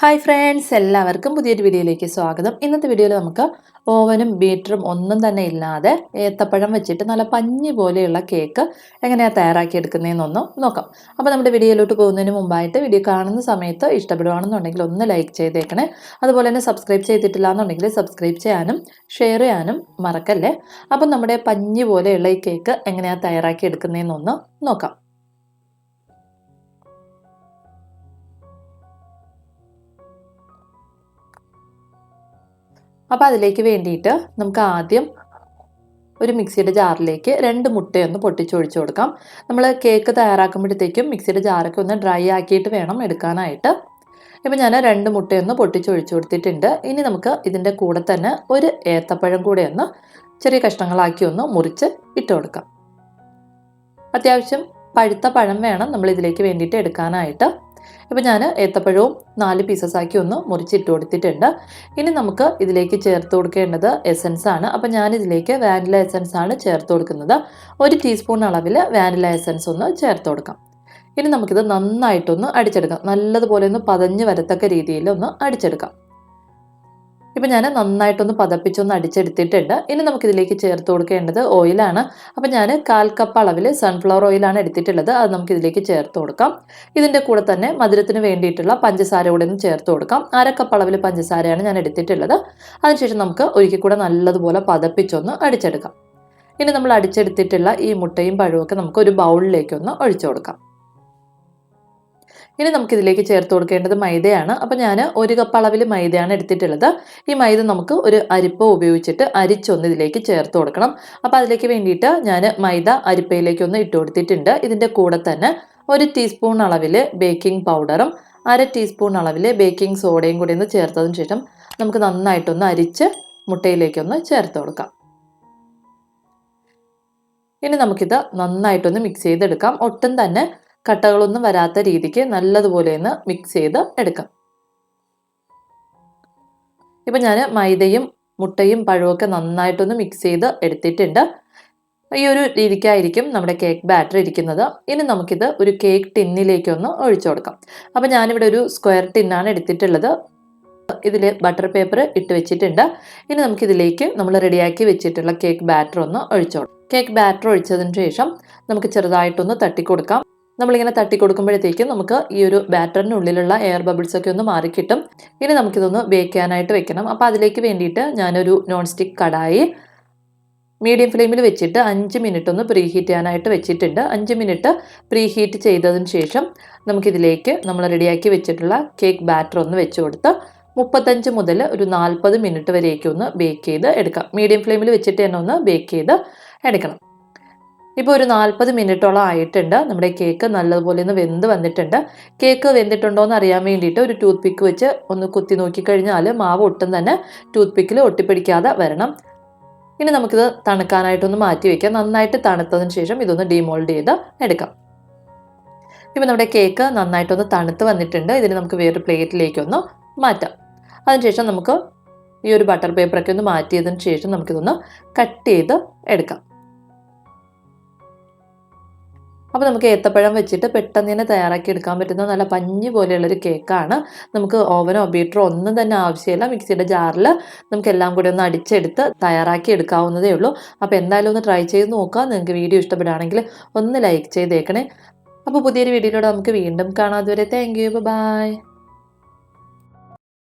Hi friends എല്ലാവർക്കും പുതിയൊരു വീഡിയോയിലേക്ക് സ്വാഗതം. ഇന്നത്തെ വീഡിയോയിൽ നമുക്ക് ഓവനും ബീറ്ററും ഒന്നും തന്നെ ഇല്ലാതെ ഏത്തപ്പഴം വെച്ചിട്ട് നല്ല പഞ്ഞി പോലെയുള്ള കേക്ക് എങ്ങനെയാണ് തയ്യാറാക്കി എടുക്കുന്നതെന്നൊന്ന് നോക്കാം. അപ്പോൾ നമ്മുടെ വീഡിയോയിലോട്ട് പോകുന്നതിന് മുമ്പായിട്ട് വീഡിയോ കാണുന്ന സമയത്ത് ഇഷ്ടപ്പെടുകയാണെന്നുണ്ടെങ്കിൽ ഒന്ന് ലൈക്ക് ചെയ്തേക്കണേ. അതുപോലെ തന്നെ സബ്സ്ക്രൈബ് ചെയ്തിട്ടില്ല എന്നുണ്ടെങ്കിൽ സബ്സ്ക്രൈബ് ചെയ്യാനും ഷെയർ ചെയ്യാനും മറക്കല്ലേ? അപ്പം നമ്മുടെ പഞ്ഞി പോലെയുള്ള ഈ കേക്ക് എങ്ങനെയാണ് തയ്യാറാക്കിയെടുക്കുന്നതെന്നൊന്ന് നോക്കാം. അപ്പോൾ അതിലേക്ക് വേണ്ടിയിട്ട് നമുക്ക് ആദ്യം ഒരു മിക്സിയുടെ ജാറിലേക്ക് രണ്ട് മുട്ടയൊന്ന് പൊട്ടിച്ചൊഴിച്ചു കൊടുക്കാം. നമ്മൾ കേക്ക് തയ്യാറാക്കുമ്പോഴത്തേക്കും മിക്സിയുടെ ജാറൊക്കെ ഒന്ന് ഡ്രൈ ആക്കിയിട്ട് വേണം എടുക്കാനായിട്ട്. ഇപ്പം ഞാൻ രണ്ട് മുട്ടയൊന്ന് പൊട്ടിച്ചൊഴിച്ചു കൊടുത്തിട്ടുണ്ട്. ഇനി നമുക്ക് ഇതിന്റെ കൂടെ തന്നെ ഒരു ഏത്തപ്പഴം കൂടെ ഒന്ന് ചെറിയ കഷ്ണങ്ങളാക്കി ഒന്ന് മുറിച്ച് ഇട്ട് കൊടുക്കാം. അത്യാവശ്യം പഴുത്ത പഴം വേണം നമ്മൾ ഇതിലേക്ക് വേണ്ടിയിട്ട് എടുക്കാനായിട്ട്. ഇപ്പോൾ ഞാൻ ഏത്തപ്പഴവും നാല് പീസസ് ആക്കി ഒന്ന് മുറിച്ചിട്ട് കൊടുത്തിട്ടുണ്ട്. ഇനി നമുക്ക് ഇതിലേക്ക് ചേർത്ത് കൊടുക്കേണ്ടത് എസൻസ് ആണ്. അപ്പോൾ ഞാൻ ഇതിലേക്ക് വാനില എസൻസ് ആണ് ചേർത്ത് കൊടുക്കുന്നത്. ഒരു ടീസ്പൂൺ അളവിൽ വാനില എസൻസ് ഒന്ന് ചേർത്ത് കൊടുക്കാം. ഇനി നമുക്കിത് നന്നായിട്ടൊന്ന് അടിച്ചെടുക്കാം. നല്ലതുപോലെ ഒന്ന് പതഞ്ഞ് വരത്തക്ക രീതിയിൽ ഒന്ന് അടിച്ചെടുക്കാം. ഇപ്പം ഞാൻ നന്നായിട്ടൊന്ന് പതപ്പിച്ചൊന്ന് അടിച്ചെടുത്തിട്ടുണ്ട്. ഇനി നമുക്കിതിലേക്ക് ചേർത്ത് കൊടുക്കേണ്ടത് ഓയിലാണ്. അപ്പം ഞാൻ കാൽ കപ്പ് അളവിൽ സൺഫ്ലവർ ഓയിലാണ് എടുത്തിട്ടുള്ളത്. അത് നമുക്കിതിലേക്ക് ചേർത്ത് കൊടുക്കാം. ഇതിന്റെ കൂടെ തന്നെ മധുരത്തിന് വേണ്ടിയിട്ടുള്ള പഞ്ചസാര കൂടെ ഒന്ന് ചേർത്ത് കൊടുക്കാം. അര കപ്പ് അളവിൽ പഞ്ചസാരയാണ് ഞാൻ എടുത്തിട്ടുള്ളത്. അതിനുശേഷം നമുക്ക് ഒരിക്കൽ കൂടെ നല്ലതുപോലെ പതപ്പിച്ചൊന്ന് അടിച്ചെടുക്കാം. ഇനി നമ്മൾ അടിച്ചെടുത്തിട്ടുള്ള ഈ മുട്ടയും പഴവും ഒക്കെ നമുക്ക് ഒരു ബൗളിലേക്കൊന്ന് ഒഴിച്ചു കൊടുക്കാം. ഇനി നമുക്കിതിലേക്ക് ചേർത്ത് കൊടുക്കേണ്ടത് മൈദയാണ്. അപ്പോൾ ഞാൻ ഒരു കപ്പ് അളവിൽ മൈദയാണ് എടുത്തിട്ടുള്ളത്. ഈ മൈദ നമുക്ക് ഒരു അരിപ്പ ഉപയോഗിച്ചിട്ട് അരിച്ചൊന്ന് ഇതിലേക്ക് ചേർത്ത് കൊടുക്കണം. അപ്പോൾ അതിലേക്ക് വേണ്ടിയിട്ട് ഞാൻ മൈദ അരിപ്പയിലേക്ക് ഒന്ന് ഇട്ട് കൊടുത്തിട്ടുണ്ട്. ഇതിന്റെ കൂടെ തന്നെ ഒരു ടീസ്പൂൺ അളവിൽ ബേക്കിംഗ് പൗഡറും അര ടീസ്പൂൺ അളവിൽ ബേക്കിംഗ് സോഡയും കൂടി ഒന്ന് ചേർത്തതിന് ശേഷം നമുക്ക് നന്നായിട്ടൊന്ന് അരിച്ച് മുട്ടയിലേക്കൊന്ന് ചേർത്ത് കൊടുക്കാം. ഇനി നമുക്കിത് നന്നായിട്ടൊന്ന് മിക്സ് ചെയ്തെടുക്കാം. ഒട്ടും തന്നെ കട്ടകളൊന്നും വരാത്ത രീതിക്ക് നല്ലതുപോലെ ഒന്ന് മിക്സ് ചെയ്ത് എടുക്കാം. ഇപ്പൊ ഞാൻ മൈദയും മുട്ടയും പഴമൊക്കെ നന്നായിട്ടൊന്ന് മിക്സ് ചെയ്ത് എടുത്തിട്ടുണ്ട്. ഈ ഒരു രീതിക്കായിരിക്കും നമ്മുടെ കേക്ക് ബാറ്റർ ഇരിക്കുന്നത്. ഇനി നമുക്കിത് ഒരു കേക്ക് ടിന്നിലേക്കൊന്ന് ഒഴിച്ചു കൊടുക്കാം. അപ്പം ഞാനിവിടെ ഒരു സ്ക്വയർ ടിന്നാണ് എടുത്തിട്ടുള്ളത്. ഇതിൽ ബട്ടർ പേപ്പർ ഇട്ട് വെച്ചിട്ടുണ്ട്. ഇനി നമുക്കിതിലേക്ക് നമ്മൾ റെഡിയാക്കി വെച്ചിട്ടുള്ള കേക്ക് ബാറ്റർ ഒന്ന് ഒഴിച്ചു കൊടുക്കാം. കേക്ക് ബാറ്റർ ഒഴിച്ചതിന് ശേഷം നമുക്ക് ചെറുതായിട്ടൊന്ന് തട്ടിക്കൊടുക്കാം. നമ്മളിങ്ങനെ തട്ടി കൊടുക്കുമ്പോഴത്തേക്കും നമുക്ക് ഈ ഒരു ബാറ്ററിനുള്ളിലുള്ള എയർ ബബിൾസ് ഒക്കെ ഒന്ന് മാറിക്കിട്ടും. ഇനി നമുക്കിതൊന്ന് ബേക്ക് ചെയ്യാനായിട്ട് വെക്കണം. അപ്പോൾ അതിലേക്ക് വേണ്ടിയിട്ട് ഞാനൊരു നോൺ സ്റ്റിക്ക് കടായി മീഡിയം ഫ്ലെയിമിൽ വെച്ചിട്ട് അഞ്ച് മിനിറ്റ് ഒന്ന് പ്രീ ഹീറ്റ് ചെയ്യാനായിട്ട് വെച്ചിട്ടുണ്ട്. അഞ്ച് മിനിറ്റ് പ്രീ ഹീറ്റ് ചെയ്തതിന് ശേഷം നമുക്കിതിലേക്ക് നമ്മൾ റെഡിയാക്കി വെച്ചിട്ടുള്ള കേക്ക് ബാറ്റർ ഒന്ന് വെച്ച് കൊടുത്ത് മുപ്പത്തഞ്ച് മുതൽ ഒരു നാൽപ്പത് മിനിറ്റ് വരെയൊക്കെ ഒന്ന് ബേക്ക് ചെയ്ത് എടുക്കാം. മീഡിയം ഫ്ലെയിമിൽ വെച്ചിട്ട് തന്നെ ഒന്ന് ബേക്ക് ചെയ്ത് എടുക്കണം. ഇപ്പോൾ ഒരു നാൽപ്പത് മിനിറ്റോളം ആയിട്ടുണ്ട്. നമ്മുടെ കേക്ക് നല്ലതുപോലെ ഒന്ന് വെന്ത് വന്നിട്ടുണ്ട്. കേക്ക് വെന്തിട്ടുണ്ടോ എന്ന് അറിയാൻ വേണ്ടിയിട്ട് ഒരു ടൂത്ത് പിക്ക് വെച്ച് ഒന്ന് കുത്തി നോക്കിക്കഴിഞ്ഞാൽ മാവ് ഒട്ടും തന്നെ ടൂത്ത് പിക്കിൽ ഒട്ടിപ്പിടിക്കാതെ വരണം. ഇനി നമുക്കിത് തണുക്കാനായിട്ടൊന്ന് മാറ്റി വയ്ക്കാം നന്നായിട്ട് തണുത്തതിന് ശേഷം ഇതൊന്ന് ഡിമോൾഡ് ചെയ്ത് എടുക്കാം. ഇപ്പം നമ്മുടെ കേക്ക് നന്നായിട്ടൊന്ന് തണുത്ത് വന്നിട്ടുണ്ട്. ഇതിന് നമുക്ക് വേറൊരു പ്ലേറ്റിലേക്കൊന്ന് മാറ്റാം. അതിനുശേഷം നമുക്ക് ഈ ഒരു ബട്ടർ പേപ്പറൊക്കെ ഒന്ന് മാറ്റിയതിന് ശേഷം നമുക്കിതൊന്ന് കട്ട് ചെയ്ത് എടുക്കാം. അപ്പോൾ നമുക്ക് ഏത്തപ്പഴം വെച്ചിട്ട് പെട്ടെന്ന് തന്നെ തയ്യാറാക്കി എടുക്കാൻ പറ്റുന്ന നല്ല പഞ്ഞ് പോലെയുള്ളൊരു കേക്കാണ്. നമുക്ക് ഓവനോ ബീറ്ററോ ഒന്നും തന്നെ ആവശ്യമില്ല. മിക്സിയുടെ ജാറിൽ നമുക്ക് എല്ലാം കൂടി ഒന്ന് അടിച്ചെടുത്ത് തയ്യാറാക്കി എടുക്കാവുന്നതേ ഉള്ളൂ. അപ്പോൾ എന്തായാലും ഒന്ന് ട്രൈ ചെയ്ത് നോക്കുക. നിങ്ങൾക്ക് വീഡിയോ ഇഷ്ടപ്പെടുകയാണെങ്കിൽ ഒന്ന് ലൈക്ക് ചെയ്തേക്കണേ. അപ്പോൾ പുതിയൊരു വീഡിയോയിലൂടെ നമുക്ക് വീണ്ടും കാണാം. അതുവരെ താങ്ക് യു ബൈ